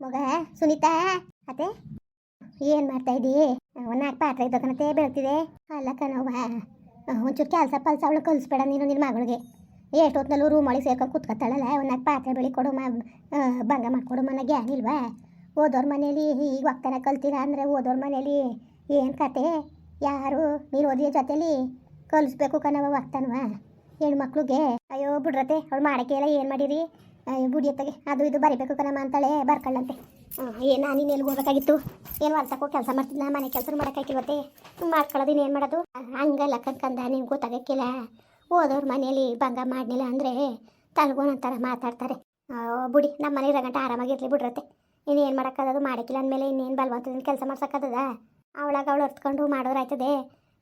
ಮಗ, ಸುನೀತಾ ಅದೇ ಏನು ಮಾಡ್ತಾ ಇದೀ? ಒಂದ್ ನಾಲ್ಕು ಪಾತ್ರೆ ಇದ್ದಕನತೆ ಬೆಳ್ತಿದೆ. ಅಲ್ಲ ಕಣವ್ವ, ಒಂಚೂರು ಕೆಲಸ ಪಲ್ಸ ಅವಳು ಕಲಿಸ್ಬೇಡ ನೀನು ನಿನ್ನ ಮಗಳಿಗೆ. ಎಷ್ಟು ಹೊತ್ತಿನಲ್ಲೂ ರೂಮ್ ಒಳಗೆ ಸೇರ್ಕೊಂಡು ಒಂದು ನಾಲ್ಕು ಪಾತ್ರೆ ಬೆಳಿ ಕೊಡು ಮ ಭಂಗ ಮಾಡಿಕೊಡು ಮನ ಗ್ಯಾನ್ ಇಲ್ವಾ? ಓದೋರ್ ಮನೇಲಿ ಈಗ ಒಕ್ಕನ ಕಲ್ತೀರಾ ಅಂದ್ರೆ ಓದೋರ್ ಮನೇಲಿ ಏನು ಕತೆ? ಯಾರು? ನೀನು ಓದಿಯ ಜೊತೆಲಿ ಕಲಿಸ್ಬೇಕು ಕಣವ ಹೋಗ್ತಾನವ ಹೆಣ್ಮಕ್ಳಿಗೆ. ಅಯ್ಯೋ ಬಿಡ್ರತೆ ಅವ್ಳು ಮಾಡಕ್ಕೆ ಎಲ್ಲ ಏನು ಮಾಡಿರಿ? ಬುಡಿಯತ್ತಗೆ ಅದು ಇದು ಬರಿಬೇಕು ಕಣಮ್ಮ ಅಂತಾಳೆ ಬರ್ಕೊಳ್ಳಂತೆ. ಏನು, ನಾನು ಎಲ್ಲಿಗೆ ಹೋಗ್ಬೇಕಾಗಿತ್ತು? ಏನು ಹೊಲ್ಸಕ್ಕೋ ಕೆಲಸ ಮಾಡ್ತಿದ್ನ, ಮನೆ ಕೆಲಸ ಮಾಡೋಕ್ಕಾಗಿಲ್ವತ್ತೆ ಮಾಡ್ಕೊಳ್ಳೋದು ಇನ್ನೇನು ಮಾಡೋದು? ಹಂಗಲ್ಲ ಕನ್ಕಂದ ನೀವು ಗೊತ್ತಾಗಕ್ಕಿಲ್ಲ. ಹೋದವ್ರ ಮನೇಲಿ ಭಂಗ ಮಾಡಲಿಲ್ಲ ಅಂದರೆ ತಲ್ಗೋನಂತಾರ ಮಾತಾಡ್ತಾರೆ. ಬುಡಿ ನಮ್ಮ ಮನೆ ಗಂಟೆ ಆರಾಮಾಗಿರ್ಲಿ ಬಿಡ್ರತ್ತೆ ಇನ್ನೇನು ಮಾಡೋಕ್ಕಾಗದು ಮಾಡೋಕ್ಕಿಲ್ಲ ಅಂದಮೇಲೆ ಇನ್ನೇನು ಬಲ್ವಂತದಿನ ಕೆಲಸ ಮಾಡ್ಸೋಕ್ಕಾಗದ ಅವಳಾಗ ಅವಳು ಹೊತ್ಕೊಂಡು ಮಾಡೋರಾಯ್ತದೆ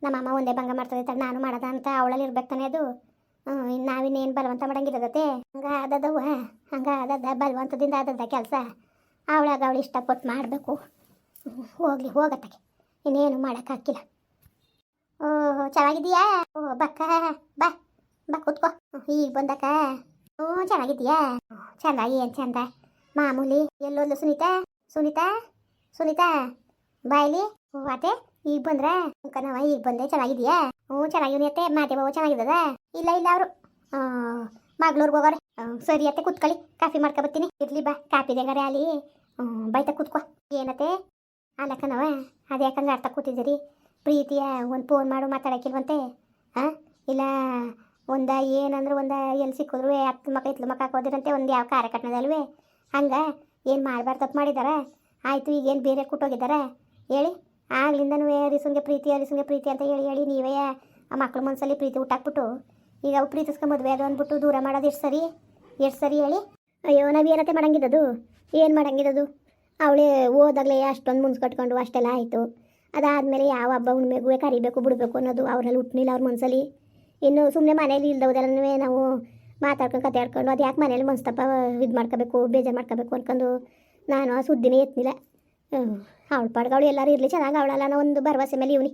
ನಮ್ಮಮ್ಮ ಒಂದೇ ಭಂಗ ಮಾಡ್ತದೆ ನಾನು ಮಾಡೋದ ಅಂತ ಅವಳಲ್ಲಿ ಇರ್ಬೇಕು ತಾನೇ ಅದು. ಇನ್ನು ನಾವಿನ್ನೇನು ಬಲವಂತ ಮಾಡಂಗಿರದತ್ತೆ ಹಂಗ ಆದದವ ಹಂಗ ಆದದ ಬಲವಂತದಿಂದ ಆದದ ಕೆಲಸ. ಅವಳಾಗ ಅವಳು ಇಷ್ಟಪಟ್ಟು ಮಾಡಬೇಕು. ಹೋಗ್ಲಿ, ಹೋಗತ್ತಗೆ. ಇನ್ನೇನು ಮಾಡೋಕ್ಕಾಗಿಲ್ಲ ಓಹೋ ಚೆನ್ನಾಗಿದೀಯಾ ಓ ಬಕ್ಕ. ಬಾ ಬಾ, ಕೂತ್ಕೋ. ಈಗ ಬಂದಕ್ಕ. ಓ ಚೆನ್ನಾಗಿದೀಯಾ ಚೆನ್ನಾಗಿ ಚಂದ, ಏನು ಚಂದ. ಮಾಮೂಲಿ ಎಲ್ಲೋದ್ಲು ಸುನೀತಾ? ಸುನೀತಾ? ಸುನೀತಾ? ಬಾಯ್ಲಿ ಓ ಅತ್ತೆ. ಈಗ ಬಂದ್ರ ಕಣವ ಈಗ ಬಂದೆ ಚೆನ್ನಾಗಿದ್ಯಾ ಹ್ಞೂ ಚೆನ್ನಾಗಿವ್ನಿ ಅತ್ತೆ, ಮಾತೆ ಬಾಬು ಚೆನ್ನಾಗಿದ್ದದ? ಇಲ್ಲ ಇಲ್ಲ ಅವರು. ಮಗ್ಳೂರ್ಗೆ ಹೋಗೋರೆ ಸರಿ ಅತ್ತೆ, ಕುತ್ಕೊಳ್ಳಿ, ಕಾಫಿ ಮಾಡ್ಕೊ ಬರ್ತೀನಿ ಇರ್ಲಿ ಬಾ, ಕಾಫಿ ದೇಗಾರೆ ಅಲ್ಲಿ ಬೈತ ಕೂತ್ಕೋ. ಏನತ್ತೆ ಅಲ್ಲ ಕಣವ ಅದು ಯಾಕಂದ್ರೆ ಅರ್ಥ ಕೂತಿದ್ದೀರಿ? ಪ್ರೀತಿಯ ಒಂದು ಫೋನ್ ಮಾಡು, ಮಾತಾಡೋಕ್ಕಿಲ್ವಂತೆ? ಹಾಂ ಇಲ್ಲ, ಒಂದ ಏನಂದ್ರೆ ಒಂದ ಎಲ್ಲಿ ಸಿಕ್ಕಿದ್ರು ಹತ್ತು ಮಕ್ಕ ಇತ್ಲು ಮಕ್ಕ ಹಾಕೋದಿರಂತೆ, ಒಂದು ಯಾವ ಕಾರ್ಯಕರ್ತನದಲ್ವೇ ಹಂಗೆ? ಏನು ಮಾಡಬಾರ್ದು ತಪ್ಪು ಮಾಡಿದಾರ? ಆಯಿತು, ಈಗೇನು ಬೇರೆ ಕೊಟ್ಟೋಗಿದ್ದಾರೆ ಹೇಳಿ. ಆಗ್ಲಿಂದನೂ ರಿಸುನ್ಗೆ ಪ್ರೀತಿ ರಿಸುನ್ಗೆ ಪ್ರೀತಿ ಅಂತ ಹೇಳಿ ಹೇಳಿ ನೀವೇ ಆ ಮಕ್ಳು ಮನಸ್ಸಲ್ಲಿ ಪ್ರೀತಿ ಹುಟ್ಟಾಕ್ಬಿಟ್ಟು, ಈಗ ಅವು ಪ್ರೀತಿಸ್ಕೊಂಡು ಮದುವೆ ಅದು ಅಂದ್ಬಿಟ್ಟು ದೂರ ಮಾಡೋದು ಎಷ್ಟು ಸರಿ? ಎಷ್ಟು ಸರಿ ಹೇಳಿ? ಅಯ್ಯೋ, ನಾವು ಏನತ್ತೆ ಮಾಡಂಗಿದ್ದದು? ಏನು ಮಾಡಂಗಿದ್ದದು? ಅವಳೇ ಓದಾಗಲೇ ಅಷ್ಟೊಂದು ಮುನ್ಸ್ ಕಟ್ಕೊಂಡು ಅಷ್ಟೆಲ್ಲ ಆಯಿತು. ಅದಾದಮೇಲೆ ಯಾವ ಹಬ್ಬ ಉಣ್ಮೆಗೂ ಕರಿಬೇಕು, ಬಿಡಬೇಕು ಅನ್ನೋದು ಅವರಲ್ಲಿ ಹುಟ್ಟಲಿಲ್ಲ ಅವ್ರ ಮನಸ್ಸಲ್ಲಿ ಇನ್ನು ಸುಮ್ಮನೆ ಮನೇಲಿ ಇಲ್ದವುದೆಲ್ಲನೂ ನಾವು ಮಾತಾಡ್ಕೊಂಡು ಕತೆ ಆಡ್ಕೊಂಡು ಅದು ಯಾಕೆ ಮನೇಲಿ ಮನ್ಸ್ತಪ್ಪ ಇದು ಮಾಡ್ಕೋಬೇಕು, ಬೇಜಾರು ಮಾಡ್ಕೋಬೇಕು ಅನ್ಕೊಂಡು ನಾನು ಆ ಸುದ್ದಿನೇ ಎತ್ತಲಿಲ್ಲ ಅವಳ ಪಾಡ್ಗಳು ಎಲ್ಲರೂ ಇರಲಿ, ಚೆನ್ನಾಗಿ ಅವಳಲ್ಲ ಅನ್ನೋ ಒಂದು ಭರವಸೆ ಮೇಲೆ ಇವನಿ.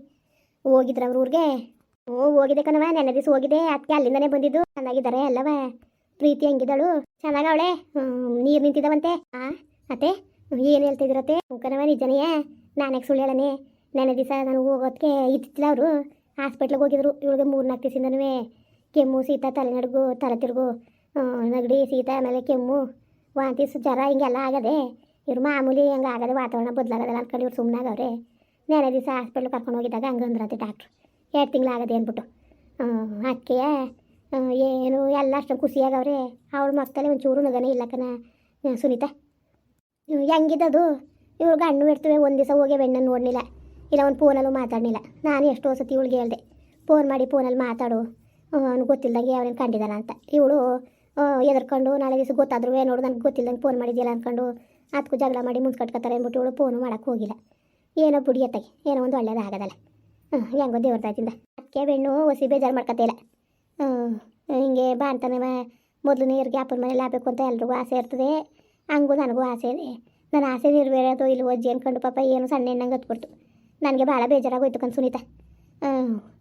ಹೋಗಿದ್ರ ಅವ್ರ ಊರಿಗೆ? ಓ, ಹೋಗಿದೆ ಕಣವ ನೆನ್ನೆ ದಿವಸ ಹೋಗಿದೆ ಅದಕ್ಕೆ ಅಲ್ಲಿಂದನೇ ಬಂದಿದ್ದು. ಚೆನ್ನಾಗಿದ್ದಾರೆ ಅಲ್ಲವ ಪ್ರೀತಿ ಹಂಗಿದ್ದಾಳು. ಚೆನ್ನಾಗಿ ಅವಳೆ. ನೀರು ನಿಂತಿದ್ದಾವಂತೆ ಆ, ಅತ್ತೆ, ಏನು ಹೇಳ್ತಿದ್ರತ್ತೆ ಕಣವ ನಿಜನೇ. ನಾನೇ ಸುಳ್ಳು ಹೇಳನೆ? ನೆನ್ನೆ ದಿವಸ ನಾನು ಹೋಗೋದಕ್ಕೆ ಇತ್ತಿಲ್ಲ ಅವರು. ಹಾಸ್ಪಿಟ್ಲಿಗೆ ಹೋಗಿದ್ರು. ಇವಳಿಗೆ ಮೂರು ನಾಲ್ಕು ದಿವಸದಿಂದನೂ. ಕೆಮ್ಮು ಸೀತ ತಲೆನಡುಗು ತಲೆ ತಿರುಗು. ನಗಡಿ ಸೀತ ಆಮೇಲೆ ಕೆಮ್ಮು. ವಾಂತಿ ಜ್ವರ, ಹಿಂಗೆಲ್ಲ ಆಗದೆ ಇವ್ರು ಮಾಮೂಲಿ ಹೆಂಗೆ ಆಗದೆ ವಾತಾವರಣ ಬದಲಾಗದಲ್ಲ ಅನ್ಕೊಂಡು ಇವ್ರು ಸುಮ್ಮನಾಗವ್ರೆ ನೆನೆ ದಿವಸ ಹಾಸ್ಪಿಟ್ಲ್ ಕರ್ಕೊಂಡು ಹೋಗಿದ್ದಾಗ ಹಂಗೆ ಅಂದ್ರತ್ತೆ ಡಾಕ್ಟ್ರು ಎರಡು ತಿಂಗಳು ಆಗದೆ ಅಂದ್ಬಿಟ್ಟು. ಅದಕ್ಕೆ ಏನು ಎಲ್ಲ ಅಷ್ಟು ಖುಷಿಯಾಗವ್ರೆ ಅವ್ಳ ಮಕ್ಕಳಲ್ಲಿ ಒಂಚೂರು ನಗನೇ ಇಲ್ಲ ಕಣ ಸುನೀತಾ. ಹೆಂಗಿದ್ದದು? ಇವ್ರು ಗಣ್ಣು ಇರ್ತವೆ ಒಂದು ದಿವಸ ಹೋಗಿ ಬೆಣ್ಣನ್ನು ನೋಡಲಿಲ್ಲ ಇಲ್ಲ, ಒಂದು ಫೋನಲ್ಲೂ ಮಾತಾಡಲಿಲ್ಲ ನಾನು ಎಷ್ಟೋ ಸತಿ ಇವಳಿಗೆ ಹೇಳ್ದೆ, ಫೋನ್ ಮಾಡಿ ಫೋನಲ್ಲಿ ಮಾತಾಡು. ಅವ್ನು ಗೊತ್ತಿಲ್ಲದಂಗೆ ಅವ್ರೇನು ಕಂಡಿದ್ದಾನ ಅಂತ. ಇವಳು ಎದರ್ಕೊಂಡು ನಾಳೆ ದಿವಸ ಗೊತ್ತಾದ್ರೂ ನೋಡು ನನಗೆ ಗೊತ್ತಿಲ್ಲದಂಗೆ ಫೋನ್ ಮಾಡಿದ್ದೀಯಲ್ಲ ಅಂದ್ಕೊಂಡು ಅದಕ್ಕೂ ಜಗಳ ಮಾಡಿ ಮುಂದೆ ಕಟ್ಕೊತಾರೆ ಅಂದ್ಬಿಟ್ಟು ಇವಳು ಫೋನು ಮಾಡೋಕ್ಕೆ ಹೋಗಿಲ್ಲ. ಏನೋ ಬುಡಿ ಎತ್ತಾಗೆ, ಏನೋ ಒಂದು ಒಳ್ಳೇದಾಗದಲ್ಲ ಹ್ಞೂ ಹೆಂಗೋ ದೇವ್ರದಾಯ್ತಿಂದ ಅದಕ್ಕೆ ಬೆಣ್ಣು ಹೊಸಿ ಬೇಜಾರು ಮಾಡ್ಕೊತಿಲ್ಲ ಹಿಂಗೆ ಬಾ ಅಂತಾನೆ ಮೊದಲು ನೀರಿಗೆ ಅಪ್ಪನ ಮನೇಲಿ ಹಾಕಬೇಕು ಅಂತ ಎಲ್ರಿಗೂ ಆಸೆ ಇರ್ತದೆ. ಹಂಗೂ ನನಗೂ ಆಸೆ ಇದೆ. ನನ್ನ ಆಸೆ ಅದು ಇಲ್ಲಿ ಒಜ್ಜಿ ಅನ್ಕೊಂಡು ಪಾಪ ಏನು ಸಣ್ಣ ಹೆಣ್ಣಂಗೆ ಹತ್ಬಿಡ್ತು ನನಗೆ ಭಾಳ ಬೇಜಾರಾಗೋಯ್ತು ಕಣ್ ಸುನೀತಾ.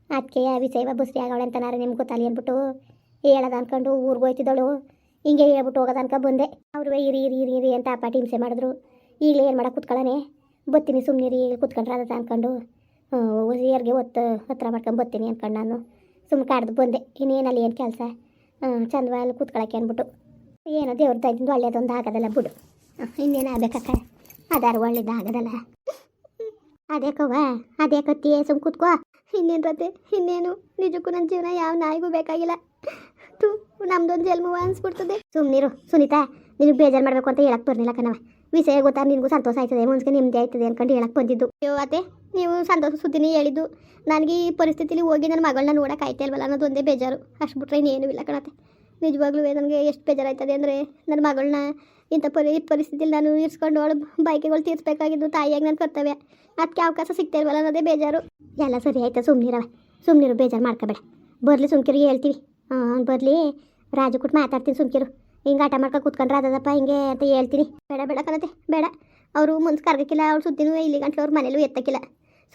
ಅದಕ್ಕೆ ವಿಷಯ ಬಸ್ರಿ ಆಗವಳೆ ಅಂತನಾರ ನಿಮ್ಗೆ ಗೊತ್ತಲ್ಲಿ ಅಂದ್ಬಿಟ್ಟು ಹೇಳೋದು ಅಂದ್ಕೊಂಡು ಊರಿಗೆ ಹೋಯ್ತಿದ್ದಳು. ಹಿಂಗೆ ಹೇಳ್ಬಿಟ್ಟು ಹೋಗೋದು ಅನ್ಕೊ ಬಂದೆ. ಅವ್ರು ಇರಿ ಇರಿ ಇರಿ ಇರಿ ಅಂತ ಅಪ್ಪಾಟಿ ಹಿಂಸೆ ಮಾಡಿದ್ರು. ಈಗಲೇ ಏನು ಮಾಡೋಕೆ ಕುತ್ಕೊಳ್ಳೋನೆ ಬತ್ತೀನಿ ರೀ ಕುತ್ಕೊಂಡ್ರೆ ಅದ ಅನ್ಕೊಂಡು. ಯಾರಿಗೆ ಒತ್ತು ಹತ್ರ ಮಾಡ್ಕೊಂಡು ಬತ್ತೀನಿ ಅಂದ್ಕೊಂಡು ನಾನು. ಸುಮ್ಮನೆ ಕಾಡ್ದು ಬಂದೆ. ಇನ್ನೇನಲ್ಲಿ ಏನು ಕೆಲಸ? ಚಂದವಾಗಿ ಕೂತ್ಕೊಳ್ಳೋಕೆ ಅಂದ್ಬಿಟ್ಟು ಏನೋ ದೇವ್ರ ತಾಯಿಂದ ಒಳ್ಳೆಯದೊಂದು ಆಗೋದಲ್ಲ ಬಿಡು. ಇನ್ನೇನು ಆಗ್ಬೇಕಕ್ಕ? ಅದಾರು ಒಳ್ಳೇದು ಆಗೋದಲ್ಲ. ಅದೇ ಕವ್ವ, ಅದೇ ಕತ್ತಿ ಸುಮ್ಮ ಕೂತ್ಕೋ. ಇನ್ನೇನು ರತೆ? ಇನ್ನೇನು? ನಿಜಕ್ಕೂ ನನ್ನ ಜೀವನ ಯಾವ ನಾಯಿಗೂ ಬೇಕಾಗಿಲ್ಲ. ತು ನಮ್ದೊಂದು ಜನ್ಮವ ಅನ್ಸ್ಬಿಡ್ತದೆ. ಸುಮ್ಮನಿರು ಸುನೀತಾ, ನಿನಗೆ ಬೇಜಾರು ಮಾಡಬೇಕು ಅಂತ ಹೇಳಕ್ ಬರ್ಲಿಲ್ಲ ಕಣವ ವಿಷಯ ಗೊತ್ತಾ? ನಿನಗೂ ಸಂತೋಷ ಆಯ್ತದೆ. ಮನ್ಸಿಗೆ ನಿಮ್ಮದೇ ಆಯ್ತದೆ ಅನ್ಕೊಂಡು ಹೇಳಕ್ ಬಂದಿದ್ದು. ಅಯ್ಯೋ, ಅತ್ತೆ, ನೀವು ಸಂತೋಷ ಸುದ್ದಿನೇ ಹೇಳಿದ್ದು. ನನಗೆ ಈ ಪರಿಸ್ಥಿತಿಲಿ ಹೋಗಿ ನನ್ನ ಮಗಳನ್ನ ನೋಡಕ್ಕೆ ಆಯ್ತಾ ಇಲ್ವಲ್ಲ ಅನ್ನೋದೊಂದೇ ಬೇಜಾರು. ಅಷ್ಟು ಬಿಟ್ರೆ ಇನ್ನೇನು ಇಲ್ಲ ಕಣತೆ ನಿಜವಾಗ್ಲೂ ನನಗೆ ಎಷ್ಟು ಬೇಜಾರಾಯ್ತದೆ ಅಂದರೆ ನನ್ನ ಮಗಳನ್ನ ಇಂಥ ಪರಿ ಪರಿಸ್ಥಿತಿಲಿ ನಾನು ಇರಿಸ್ಕೊಂಡು ಅವಳು ಬೈಕೆಗಳು ತೀರಿಸ್ಬೇಕಾಗಿದ್ದು ತಾಯಿಯಾಗಿ ನನ್ನ ಕರ್ತವ್ಯ. ಅದಕ್ಕೆ ಅವಕಾಶ ಸಿಗ್ತಾ ಇಲ್ವಲ್ಲ ಅನ್ನೋದೇ ಬೇಜಾರು. ಎಲ್ಲ ಸರಿ ಆಯ್ತಾ ಸುಮ್ಮನಿರವೆ ಸುಮ್ಮನಿರು ಬೇಜಾರು ಮಾಡ್ಕೋಬೇಡ. ಬರಲಿ ಸುಮ್ಕಿರಿಗೆ ಹೇಳ್ತೀವಿ. ಬರಲಿ. ರಾಜು ಕೊಟ್ಟು ಮಾತಾಡ್ತೀನಿ ಸುಮ್ಕಿರು. ಹಿಂಗೆ ಆಟ ಮಾಡ್ಕೊಂಡು ಕೂತ್ಕೊಂಡ್ರೆ ಅದದಪ್ಪ, ಹಿಂಗೆ ಅಂತ ಹೇಳ್ತೀನಿ. ಬೇಡ ಬೇಡ ಕನತೆ ಬೇಡ. ಅವರು ಮುಂದೆ ಕರ್ಗಕ್ಕಿಲ್ಲ ಅವ್ರು ಸುದ್ದಿನೂ ಇಲ್ಲಿ ಗಂಟ್ಲು ಅವ್ರ ಮನೇಲೂ ಎತ್ತಕ್ಕಿಲ್ಲ.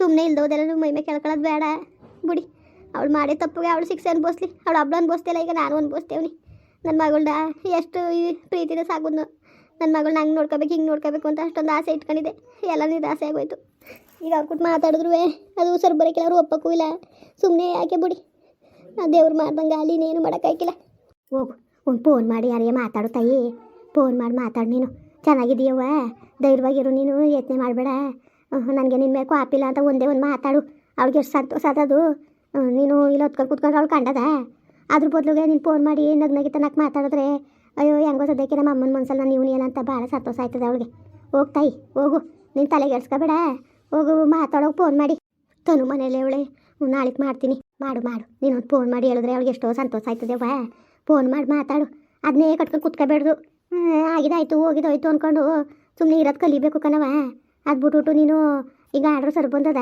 ಸುಮ್ಮನೆ ಇಲ್ದೋದೆಲ್ಲ ಮೈ ಮೇಲೆ ಕೇಳ್ಕೊಳ್ಳೋದು ಬೇಡ. ಬಿಡಿ. ಅವಳು ಮಾಡೇ ತಪ್ಪಿಗೆ ಅವಳು ಶಿಕ್ಷೆ ಅನ್ಬೋಸ್ಲಿ ಅವಳು ಅಬ್ಳು ಅನ್ಬೋಸ್ತಿಲ್ಲ ಈಗ ನಾನು ಅನ್ಬೋಸ್ತೇವ್ನಿ ನನ್ನ ಮಗಳ್ದ ಎಷ್ಟು ಈ ಪ್ರೀತಿನ ಸಾಕುನು ನನ್ನ ಮಗಳನ್ನ ಹಂಗೆ ನೋಡ್ಕೋಬೇಕು, ಹಿಂಗೆ ನೋಡ್ಕೋಬೇಕು ಅಂತ ಅಷ್ಟೊಂದು ಆಸೆ ಇಟ್ಕೊಂಡಿದ್ದೆ. ಎಲ್ಲ ನಿರಾಸೆ ಆಗೋಯ್ತು. ಈಗ ಅವ್ರು ಮಾತಾಡಿದ್ರು ಅದು ಸರ್ ಬರೋಕ್ಕಿಲ್ಲ, ಅವರು ಒಪ್ಪಕ್ಕೂ ಇಲ್ಲ. ಸುಮ್ಮನೆ ಯಾಕೆ ಬಿಡಿ. ಆ ದೇವ್ರು ಮಾಡ್ದಂಗೆ ಅಲ್ಲಿ ನೀನು ಮಾಡೋಕ್ಕಾಗಿಲ್ಲ ಹೋಗು ಒಂದು ಫೋನ್ ಮಾಡಿ ಯಾರಿಗೆ ಮಾತಾಡು ತಾಯಿ. ಫೋನ್ ಮಾಡಿ ಮಾತಾಡು ನೀನು. ಚೆನ್ನಾಗಿದೀಯವ್ವ ಧೈರ್ಯವಾಗಿರು ನೀನು, ಯತ್ನೆ ಮಾಡಬೇಡ. ನನಗೆ ನಿನ್ನ ಮೇಲೆ ಕಾಪಿಲ್ಲ ಅಂತ ಒಂದೇ ಒಂದು ಮಾತಾಡು. ಅವ್ಳಿಗೆ ಎಷ್ಟು ಸಂತೋಷ ಆದದು ನೀನು ಇಲ್ಲಿ ಹೊತ್ಕೊಂಡು ಕುತ್ಕೊಂಡು ಅವ್ಳು ಕಂಡದ? ಅದ್ರ ಬದಲಿಗೆ ನೀನು ಫೋನ್ ಮಾಡಿ ನಗ್ ನಗಿ ತನಕ ಮಾತಾಡಿದ್ರೆ, ಅಯ್ಯೋ, ಹೆಂಗೋ ಸದ್ಯಕ್ಕೆ ನಮ್ಮ ಅಮ್ಮನ ಮನ್ಸಲ್ಲ ನೀವು ಏನಂತ ಭಾಳ ಸಂತೋಷ ಆಯ್ತದೆ ಅವಳಿಗೆ. ಹೋಗ್ ತಾಯಿ, ಹೋಗು. ನೀನು ತಲೆಗೆ ಎಡ್ಸ್ಕೊಬೇಡ ಹೋಗು ಮಾತಾಡೋಕೆ ಫೋನ್ ಮಾಡಿ. ತನು ಮನೇಲಿ ಅವಳೆ. ನಾಳೆಗೆ ಮಾಡ್ತೀನಿ. ಮಾಡು ಮಾಡು. ನೀನೊಂದು ಫೋನ್ ಮಾಡಿ ಹೇಳಿದ್ರೆ ಅವಳಿಗೆ ಎಷ್ಟೋ ಸಂತೋಷ ಆಯ್ತದೆ ವಾ ಫೋನ್ ಮಾಡಿ, ಮಾತಾಡು. ಅದನ್ನೇ ಕಟ್ಕೊಂಡು ಕುತ್ಕೋಬೇಡ್ದು. ಆಗಿದಾಯ್ತು, ಹೋಗಿದೋಯ್ತು ಅಂದ್ಕೊಂಡು ಸುಮ್ಮನೆ ಇರೋದು ಕಲಿಬೇಕು ಕಣವ ಅದು ಬಿಟ್ಬಿಟ್ಟು ನೀನು ಈಗ ಆರ್ಡ್ರ್ ಸರ್ ಬಂದದ.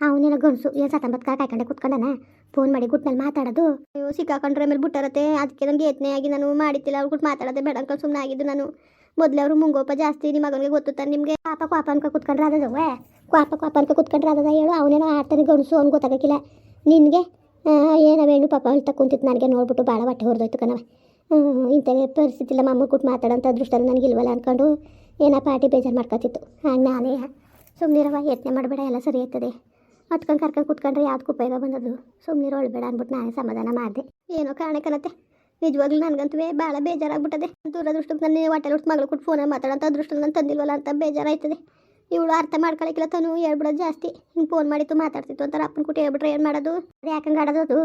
ಅವನೇನೋ ಗಂಡಸು ಏನು ಸತ್ತಂಬತ್ತು ಕಾಯ್ಕೊಂಡೆ ಕುತ್ಕೊಂಡನ? ಫೋನ್ ಮಾಡಿ ಗುಟ್ನಲ್ಲಿ ಮಾತಾಡೋದು. ಅಯ್ಯೋ, ಸಿಕ್ಕಾಕೊಂಡ್ರೆ ಮೇಲೆ ಬಿಟ್ಟಿರತ್ತೆ. ಅದಕ್ಕೆ ನನಗೆ ಯತ್ನೆ ಆಗಿ ನಾನು ಮಾಡಿತ್ತಿಲ್ಲ ಅವ್ರು ಗುಟ್ಟು ಮಾತಾಡೋದೆ ಬೇಡ ಅನ್ಕೊಂಡು ಸುಮ್ಮನೆ ಆಗಿದ್ದು ನಾನು. ಮೊದಲೇ ಅವರು ಮುಂಗೋಪ ಜಾಸ್ತಿ ನಿಮ್ಮ ಮಗನಿಗೆ ಗೊತ್ತು ತಾನೆ ನಿಮಗೆ. ಪಾಪ ಪಾಪ ಅನ್ಕೊಂಡು ಕುತ್ಕೊಂಡ್ರೆ ಅದದವ ಕ್ವಾಪ ಕ್ವಾಪ ಅನ್ಕೊ ಕುತ್ಕೊಂಡ್ರೆ ಅದದ ಹೇಳು, ಅವನೇನೋ ಆಡ್ತಾನೆ ಗಣಸು ಅವ್ನು ಗೊತ್ತಾಗಕ್ಕಿಲ್ಲ. ನಿನಗೆ ಏನೋ ಹೆಣ್ಣು ಪಾಪ ಅಳ್ತಾ ಕುಂತಿತ್ತು, ನನಗೆ ನೋಡ್ಬಿಟ್ಟು ಭಾಳ ಹೊಟ್ಟೆ ಹೊಡೆದೋಯ್ತು ಕಣವ ಇಂಥ ಪರಿಸ್ಥಿತಿ ಇಲ್ಲ ಮಮ್ಮ ಕೊಟ್ಟು ಮಾತಾಡೋಂಥ ನನಗೆ ಇಲ್ವಲ್ಲ ಅಂದ್ಕೊಂಡು ಏನೋ ಪಾರ್ಟಿ ಬೇಜಾರು ಮಾಡ್ಕೊತಿತ್ತು. ಹಾಗೆ ನಾನೇ ಸುಮ್ಮನಿರವ ಯತ್ನೆ ಮಾಡಬೇಡ, ಎಲ್ಲ ಸರಿ ಆಯ್ತದೆ ಹತ್ಕೊಂಡು ಕರ್ಕೊಂಡು ಕುತ್ಕೊಂಡ್ರೆ ಯಾವ್ದು ಉಪಯೋಗ ಬಂದದು ಸುಮ್ಮನಿರೋ ಅಳ್ಬೇಡ ಅಂದ್ಬಿಟ್ಟು ನಾನೇ ಸಮಾಧಾನ ಮಾಡಿದೆ. ಏನೋ ಕಾರಣಕ್ಕನತ್ತೆ ನಿಜವಾಗ್ಲೂ ನನಗಂತೂ ಭಾಳ ಬೇಜಾರಾಗ್ಬಿಟ್ಟದೆ. ದೂರದೃಷ್ಟಕ್ಕೆ ನನ್ನ ಹೊಟ್ಟೆಲಿ ಹುಟ್ಟು ಮಗಳು ಕೊಟ್ಟು ಫೋನಲ್ಲಿ ಮಾತಾಡೋಂಥ ಅದೃಷ್ಟ ನಾನು ತಂದಿಲ್ವಲ್ಲ ಅಂತ ಬೇಜಾರಾಯ್ತದೆ. ಇವಳು ಅರ್ಥ ಮಾಡ್ಕೊಳಕ್ಕಿಲ್ಲ ತಾನು, ಹೇಳ್ಬಿಡೋದು ಜಾಸ್ತಿ. ಹಿಂಗೆ ಫೋನ್ ಮಾಡಿತ್ತು ಮಾತಾಡ್ತಿತ್ತು ಅಂತಾರೆ ಅಪ್ಪನ ಕುಟ್ಟಿ ಹೇಳ್ಬಿಟ್ರೆ ಏನು ಮಾಡೋದು? ಅದು ಯಾಕಂಗೆ ಆಡೋದು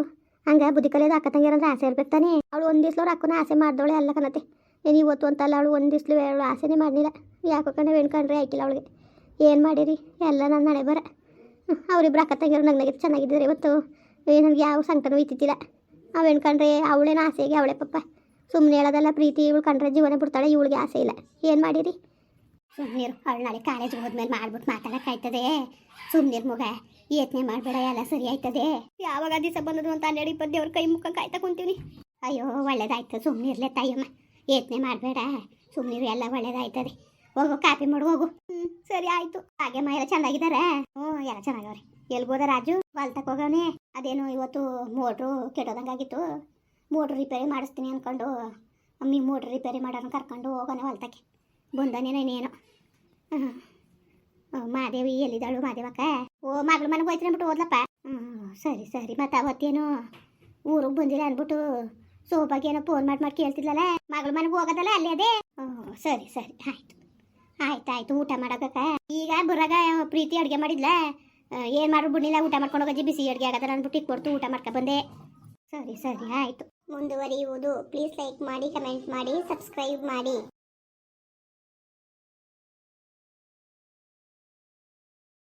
ಹಂಗೆ ಬುದ್ಧಿ ಕಲಿಯೋದು ಅಕ್ಕ ಆಸೆ ಇರ್ಬೇಕು ತಾನೇ? ಅವಳು ಒಂದು ದಿವ್ಸಲವ್ರು ಅಕ್ಕನ ಆಸೆ ಮಾಡ್ದವಳೆ ಎಲ್ಲ ಕಣತೆ. ಏನು ಇವತ್ತು ಅಂತಲ್ಲ ಅವಳು ಒಂದು ದಿವ್ಸಲು ಅವಳು ಆಸೆನೇ ಮಾಡಲಿಲ್ಲ. ಯಾಕೋ ಕಣ ಹೆಣ್ಕೊಂಡ್ರೆ ಆಯ್ಕಿಲ್ಲ ಅವಳಿಗೆ. ಏನು ಮಾಡಿರಿ? ಎಲ್ಲ ನನ್ನ ನಡೆ ಬರ. ಅವರಿಬ್ಬರು ಅಕ್ಕ ತಂಗಿರು ನಗ್ನಾಗಿತ್ತು ಚೆನ್ನಾಗಿದ್ದಾರೆ ಇವತ್ತು. ನನಗೆ ಯಾವ ಸಂಕಟನೂ ಇತ್ತಿತ್ತಿಲ್ಲ. ಅವು ಹೆಣ್ಕೊಂಡ್ರೆ ಅವಳೇನು ಆಸೆಗೆ ಅವಳೇ ಪಪ್ಪ ಸುಮ್ಮನೆ ಹೇಳೋದಲ್ಲ, ಪ್ರೀತಿ ಇವಳು ಕಂಡ್ರೆ ಜೀವನ ಬಿಡ್ತಾಳೆ, ಇವಳಿಗೆ ಆಸೆ ಇಲ್ಲ. ಏನು ಮಾಡಿರಿ? ಸುಮ್ಮನಿರು ಅವಳು ನಾಳೆ ಕಾಲೇಜ್ ಹೋದ್ಮೇಲೆ ಮಾಡ್ಬಿಟ್ಟು ಮಾತಾಡೋಕ್ಕಾಯ್ತದೆ ಸುಮ್ಮನಿರು ಮಗ. ಯತ್ನೆ ಮಾಡಬೇಡ ಎಲ್ಲ ಸರಿ ಆಯ್ತದೆ. ಯಾವಾಗ ದಿವಸ ಬಂದದು ಅಂತ ಹನ್ನೆರಡು ಇಪ್ಪತ್ತು ದೇವ್ರ ಕೈ ಮುಖ ಕಾಯ್ತಾ ಕುಂತೀವಿ ಅಯ್ಯೋ, ಒಳ್ಳೇದಾಯ್ತು. ಸುಮ್ಮನಿರ್ಲೆ ತಾಯಮ್ಮ. ಯತ್ನೆ ಮಾಡಬೇಡ. ಸುಮ್ಮನಿರು ಎಲ್ಲ ಒಳ್ಳೇದಾಯ್ತದೆ. ಹೋಗು, ಕಾಪಿ ಮಾಡು, ಹೋಗು. ಹ್ಞೂ ಸರಿ ಆಯಿತು. ಹಾಗೆ ಎಲ್ಲ ಚೆನ್ನಾಗಿದ್ದಾರೆ ಹ್ಞೂ, ಎಲ್ಲ ಚೆನ್ನಾಗವ್ರೆ. ಎಲ್ಗೋದ ರಾಜು? ಹೊಲ್ತಕ್ಕೆ ಹೋಗವನೆ. ಅದೇನು ಇವತ್ತು ಮೋಟ್ರು ಕೆಟ್ಟೋದಂಗಾಗಿತ್ತು ಮೋಟ್ರ್ ರಿಪೇರಿ ಮಾಡಿಸ್ತೀನಿ ಅಂದ್ಕೊಂಡು ಅಮ್ಮಿ ಮೋಟ್ರ್ ರಿಪೇರಿ ಮಾಡೋಣ ಕರ್ಕೊಂಡು ಹೋಗೋಣ ಹೊಲ್ತಕ್ಕೆ. ಬಂದನೇನೇನೇನೋ ಮಾದೇವಿ, ಎಲ್ಲಿದ್ದಾಳು ಮಾದೇವಕ್ಕ? ಓ, ಮಗಳ ಮನೆಗೆ ಹೋಯ್ತೀನಿ ಅಂದ್ಬಿಟ್ಟು ಓದ್ಲಪ್ಪ ಸರಿ ಸರಿ. ಮತ್ತೆ ಅವತ್ತೇನು ಊರಿಗೆ ಬಂದಿಲ್ಲ ಅಂದ್ಬಿಟ್ಟು ಏನೋ ಫೋನ್ ಮಾಡಿ ಮಾಡಿ ಕೇಳ್ತಿದ್ಲಲ್ಲ? ಮಗಳ ಮನೆಗೆ ಹೋಗೋದಲ್ಲ ಅಲ್ಲೇ ಅದೇ? ಸರಿ ಸರಿ. ಆಯ್ತು. ಆಯ್ತು ಆಯ್ತು. ಊಟ ಮಾಡೋಕಕ್ಕ ಈಗ ಬರಾಗ ಪ್ರೀತಿ ಅಡುಗೆ ಮಾಡಿದ್ಲ? ಏನು ಮಾಡ್ರು ಬಿಡ್ಲಿಲ್ಲ ಊಟ ಮಾಡ್ಕೊಂಡು ಹೋಗಿ ಬಿಸಿ ಅಡುಗೆ ಆಗದ ಅಂದ್ಬಿಟ್ಟು ಇಟ್ಕೊಡ್ತು ಊಟ ಮಾಡ್ಕೊ ಬಂದೆ. ಸರಿ ಸರಿ. ಆಯಿತು. ಮುಂದುವರಿಯುವುದು. ಪ್ಲೀಸ್ ಲೈಕ್ ಮಾಡಿ ಕಮೆಂಟ್ ಮಾಡಿ ಸಬ್ಸ್ಕ್ರೈಬ್ ಮಾಡಿ.